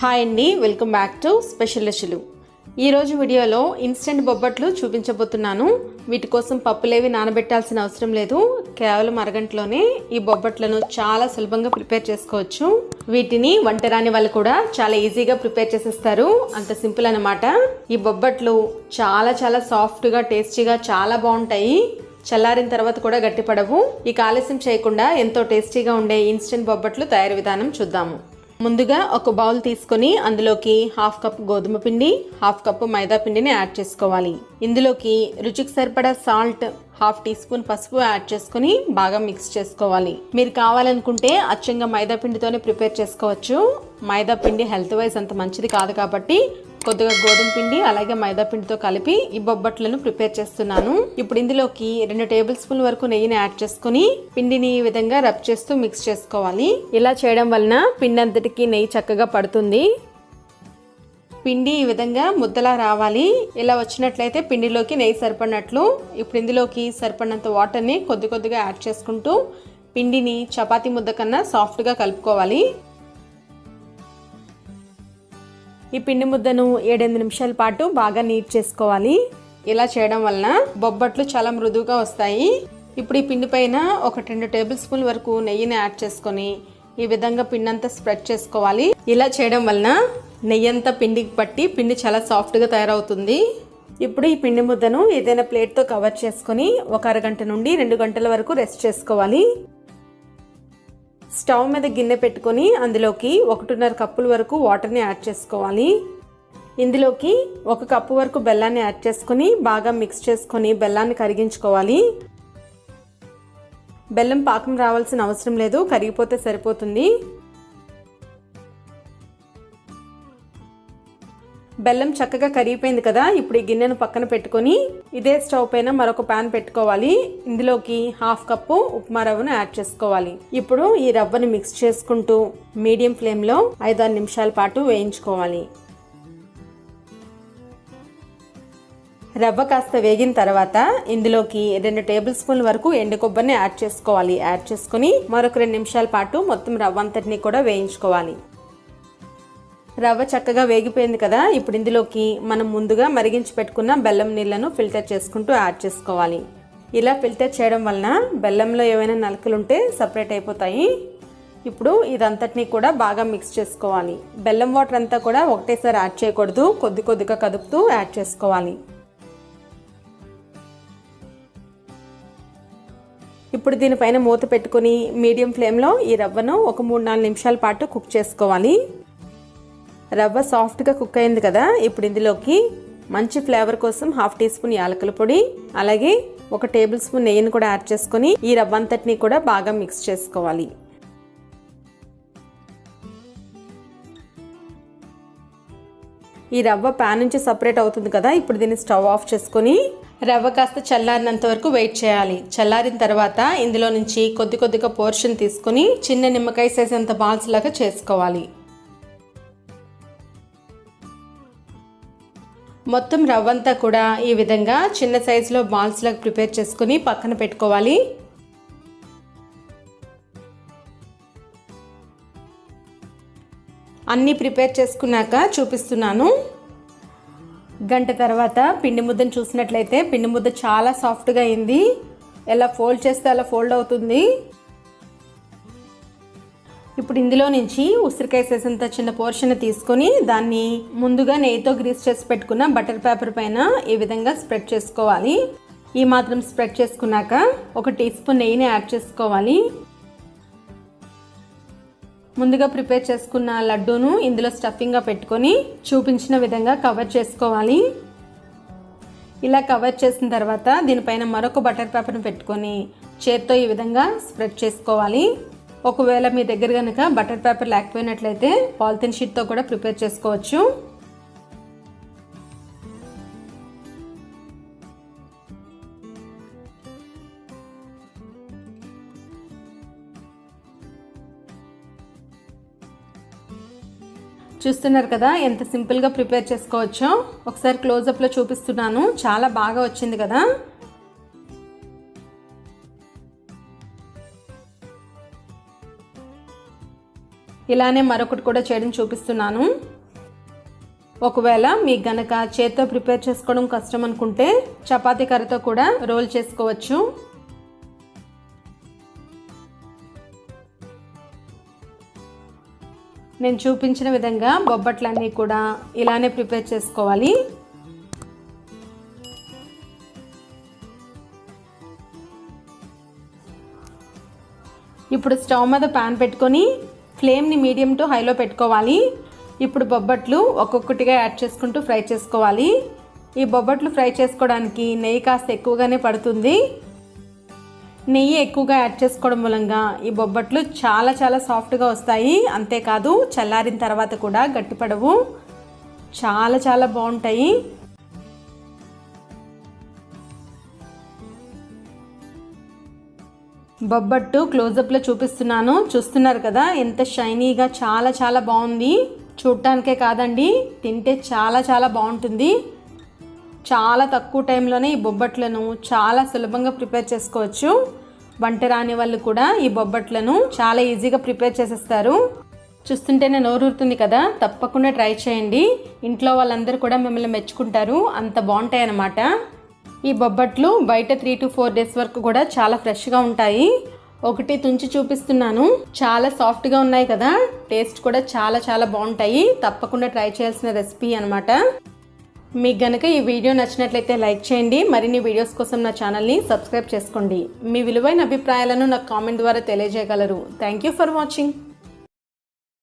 Hi అండి welcome back to special ఈరోజు వీడియోలో ఇన్స్టెంట్ బొబ్బట్లు చూపించబోతున్నాను. వీటి కోసం పప్పులేవి నానబెట్టాల్సిన అవసరం లేదు. కేవలం అరగంటలోనే ఈ బొబ్బట్లను చాలా సులభంగా ప్రిపేర్ చేసుకోవచ్చు. వీటిని వంట రాని వాళ్ళు కూడా చాలా ఈజీగా ప్రిపేర్ చేసేస్తారు. అంత సింపుల్ అన్నమాట. ఈ బొబ్బట్లు చాలా చాలా సాఫ్ట్గా టేస్టీగా చాలా బాగుంటాయి. చల్లారిన తర్వాత కూడా గట్టిపడవు. ఇక ఆలస్యం చేయకుండా ఎంతో టేస్టీగా ఉండే ఇన్స్టెంట్ బొబ్బట్లు తయారు విధానం చూద్దాము. ముందుగా ఒక బౌల్ తీసుకొని అందులోకి హాఫ్ కప్ గోధుమ పిండి హాఫ్ కప్ మైదా పిండిని యాడ్ చేసుకోవాలి. ఇందులోకి రుచికి సరిపడా సాల్ట్ హాఫ్ టీ స్పూన్ పసుపు యాడ్ చేసుకొని బాగా మిక్స్ చేసుకోవాలి. మీరు కావాలనుకుంటే అచ్చంగా మైదా పిండితోనే ప్రిపేర్ చేసుకోవచ్చు. మైదా పిండి హెల్త్ వైజ్ అంత మంచిది కాదు కాబట్టి కొద్దిగా గోధుమ పిండి అలాగే మైదా పిండితో కలిపి ఈ బొబ్బట్లను ప్రిపేర్ చేస్తున్నాను. ఇప్పుడు ఇందులోకి రెండు టేబుల్ స్పూన్ వరకు నెయ్యిని యాడ్ చేసుకుని పిండిని ఈ విధంగా రబ్ చేస్తూ మిక్స్ చేసుకోవాలి. ఇలా చేయడం వలన పిండి అంతటికి నెయ్యి చక్కగా పడుతుంది. పిండి ఈ విధంగా ముద్దలా రావాలి. ఇలా వచ్చినట్లయితే పిండిలోకి నెయ్యి సరిపడినట్లు ఇప్పుడు ఇందులోకి సరిపడినంత వాటర్ని కొద్ది కొద్దిగా యాడ్ చేసుకుంటూ పిండిని చపాతీ ముద్ద కన్నా సాఫ్ట్గా కలుపుకోవాలి. ఈ పిండి ముద్దను ఏడెనిమిది నిమిషాల పాటు బాగా నీట్ చేసుకోవాలి. ఇలా చేయడం వలన బొబ్బట్లు చాలా మృదువుగా వస్తాయి. ఇప్పుడు ఈ పిండి పైన ఒక రెండు టేబుల్ స్పూన్ వరకు నెయ్యిని యాడ్ చేసుకొని ఈ విధంగా పిండి అంతా స్ప్రెడ్ చేసుకోవాలి. ఇలా చేయడం వలన నెయ్యి అంతా పిండికి పట్టి పిండి చాలా సాఫ్ట్గా తయారవుతుంది. ఇప్పుడు ఈ పిండి ముద్దను ఏదైనా ప్లేట్తో కవర్ చేసుకొని ఒక అరగంట నుండి రెండు గంటల వరకు రెస్ట్ చేసుకోవాలి. స్టవ్ మీద గిన్నె పెట్టుకొని అందులోకి ఒకటిన్నర కప్పుల వరకు వాటర్ని యాడ్ చేసుకోవాలి. ఇందులోకి ఒక కప్పు వరకు బెల్లాన్ని యాడ్ చేసుకొని బాగా మిక్స్ చేసుకొని బెల్లాన్ని కరిగించుకోవాలి. బెల్లం పాకం రావాల్సిన అవసరం లేదు కరిగిపోతే సరిపోతుంది. బెల్లం చక్కగా కరిగిపోయింది కదా ఇప్పుడు ఈ గిన్నెను పక్కన పెట్టుకొని ఇదే స్టవ్ పైన మరొక ప్యాన్ పెట్టుకోవాలి. ఇందులోకి హాఫ్ కప్పు ఉప్మా రవ్వను యాడ్ చేసుకోవాలి. ఇప్పుడు ఈ రవ్వను మిక్స్ చేసుకుంటూ మీడియం ఫ్లేమ్లో ఐదారు నిమిషాల పాటు వేయించుకోవాలి. రవ్వ కాస్త వేగిన తర్వాత ఇందులోకి రెండు టేబుల్ స్పూన్ల వరకు ఎండు కొబ్బరిని యాడ్ చేసుకోవాలి. యాడ్ చేసుకుని మరొక రెండు నిమిషాల పాటు మొత్తం రవ్వ అంతటిని కూడా వేయించుకోవాలి. రవ్వ చక్కగా వేగిపోయింది కదా ఇప్పుడు ఇందులోకి మనం ముందుగా మరిగించి పెట్టుకున్న బెల్లం నీళ్ళను ఫిల్టర్ చేసుకుంటూ యాడ్ చేసుకోవాలి. ఇలా ఫిల్టర్ చేయడం వలన బెల్లంలో ఏవైనా నలకలు ఉంటే సపరేట్ అయిపోతాయి. ఇప్పుడు ఇదంతటినీ కూడా బాగా మిక్స్ చేసుకోవాలి. బెల్లం వాటర్ అంతా కూడా ఒకటేసారి యాడ్ చేయకూడదు కొద్ది కొద్దిగా కదుపుతూ యాడ్ చేసుకోవాలి. ఇప్పుడు దీనిపైన మూత పెట్టుకుని మీడియం ఫ్లేమ్లో ఈ రవ్వను ఒక మూడు నాలుగు నిమిషాల పాటు కుక్ చేసుకోవాలి. రవ్వ సాఫ్ట్గా కుక్ అయింది కదా ఇప్పుడు ఇందులోకి మంచి ఫ్లేవర్ కోసం హాఫ్ టీ స్పూన్ యాలకుల పొడి అలాగే ఒక టేబుల్ స్పూన్ నెయ్యిని కూడా యాడ్ చేసుకొని ఈ రవ్వ అంతటిని కూడా బాగా మిక్స్ చేసుకోవాలి. ఈ రవ్వ ప్యాన్ నుంచి సపరేట్ అవుతుంది కదా ఇప్పుడు దీన్ని స్టవ్ ఆఫ్ చేసుకొని రవ్వ కాస్త చల్లారినంత వరకు వెయిట్ చేయాలి. చల్లారిన తర్వాత ఇందులో నుంచి కొద్ది కొద్దిగా పోర్షన్ తీసుకొని చిన్న నిమ్మకాయ సైజ్ అంత బాల్స్ లాగా చేసుకోవాలి. మొత్తం రవ్వంతా కూడా ఈ విధంగా చిన్న సైజులో బాల్స్ ప్రిపేర్ చేసుకుని పక్కన పెట్టుకోవాలి. అన్నీ ప్రిపేర్ చేసుకున్నాక చూపిస్తున్నాను. గంట తర్వాత పిండి ముద్దను చూసినట్లయితే పిండి ముద్ద చాలా సాఫ్ట్గా అయింది. ఎలా ఫోల్డ్ చేస్తే అలా ఫోల్డ్ అవుతుంది. ఇప్పుడు ఇందులో నుంచి ఉసిరికాయ సేసంత చిన్న పోర్షన్ తీసుకొని దాన్ని ముందుగా నెయ్యితో గ్రీస్ చేసి పెట్టుకున్న బటర్ పేపర్ పైన ఈ విధంగా స్ప్రెడ్ చేసుకోవాలి. ఈ మాత్రం స్ప్రెడ్ చేసుకున్నాక ఒక టీ స్పూన్ నెయ్యిని యాడ్ చేసుకోవాలి. ముందుగా ప్రిపేర్ చేసుకున్న లడ్డూను ఇందులో స్టఫింగ్గా పెట్టుకొని చూపించిన విధంగా కవర్ చేసుకోవాలి. ఇలా కవర్ చేసిన తర్వాత దీనిపైన మరొక బటర్ పేపర్ని పెట్టుకొని చేత్తో ఈ విధంగా స్ప్రెడ్ చేసుకోవాలి. ఒకవేళ మీ దగ్గర కనుక బటర్ పేపర్ లేకపోయినట్లయితే పాలిథిన్ షీట్తో కూడా ప్రిపేర్ చేసుకోవచ్చు. చూస్తున్నారు కదా ఎంత సింపుల్గా ప్రిపేర్ చేసుకోవచ్చో. ఒకసారి క్లోజప్లో చూపిస్తున్నాను. చాలా బాగా వచ్చింది కదా. ఇలానే మరొకటి కూడా చేయడం చూపిస్తున్నాను. ఒకవేళ మీకు గనక చేత్తో ప్రిపేర్ చేసుకోవడం కష్టం అనుకుంటే చపాతీ కర్రతో కూడా రోల్ చేసుకోవచ్చు. నేను చూపించిన విధంగా బొబ్బట్లన్నీ కూడా ఇలానే ప్రిపేర్ చేసుకోవాలి. ఇప్పుడు స్టవ్ మీద ప్యాన్ పెట్టుకొని ఫ్లేమ్ని మీడియం టు హైలో పెట్టుకోవాలి. ఇప్పుడు బొబ్బట్లు ఒక్కొక్కటిగా యాడ్ చేసుకుంటూ ఫ్రై చేసుకోవాలి. ఈ బొబ్బట్లు ఫ్రై చేసుకోవడానికి నెయ్యి కాస్త ఎక్కువగానే పడుతుంది. నెయ్యి ఎక్కువగా యాడ్ చేసుకోవడం మూలంగా ఈ బొబ్బట్లు చాలా చాలా సాఫ్ట్గా వస్తాయి. అంతేకాదు చల్లారిన తర్వాత కూడా గట్టిపడవు. చాలా చాలా బాగుంటాయి. బొబ్బట్టు క్లోజప్లో చూపిస్తున్నాను. చూస్తున్నారు కదా ఎంత షైనీగా చాలా చాలా బాగుంది. చూడటానికే కాదండి తింటే చాలా చాలా బాగుంటుంది. చాలా తక్కువ టైంలోనే ఈ బొబ్బట్లను చాలా సులభంగా ప్రిపేర్ చేసుకోవచ్చు. వంట రాని వాళ్ళు కూడా ఈ బొబ్బట్లను చాలా ఈజీగా ప్రిపేర్ చేసేస్తారు. చూస్తుంటేనే నోరూరుతుంది కదా తప్పకుండా ట్రై చేయండి. ఇంట్లో వాళ్ళందరూ కూడా మిమ్మల్ని మెచ్చుకుంటారు. అంత బాగుంటాయి అన్నమాట ఈ బొబ్బట్లు బయట త్రీ టు ఫోర్ డేస్ వరకు కూడా చాలా ఫ్రెష్గా ఉంటాయి. ఒకటి తుంచి చూపిస్తున్నాను. చాలా సాఫ్ట్గా ఉన్నాయి కదా. టేస్ట్ కూడా చాలా చాలా బాగుంటాయి. తప్పకుండా ట్రై చేయాల్సిన రెసిపీ అనమాట మీకు గనక ఈ వీడియో నచ్చినట్లయితే లైక్ చేయండి. మరిన్ని వీడియోస్ కోసం నా ఛానల్ని సబ్స్క్రైబ్ చేసుకోండి. మీ విలువైన అభిప్రాయాలను నాకు కామెంట్ ద్వారా తెలియజేయగలరు. Thank you for watching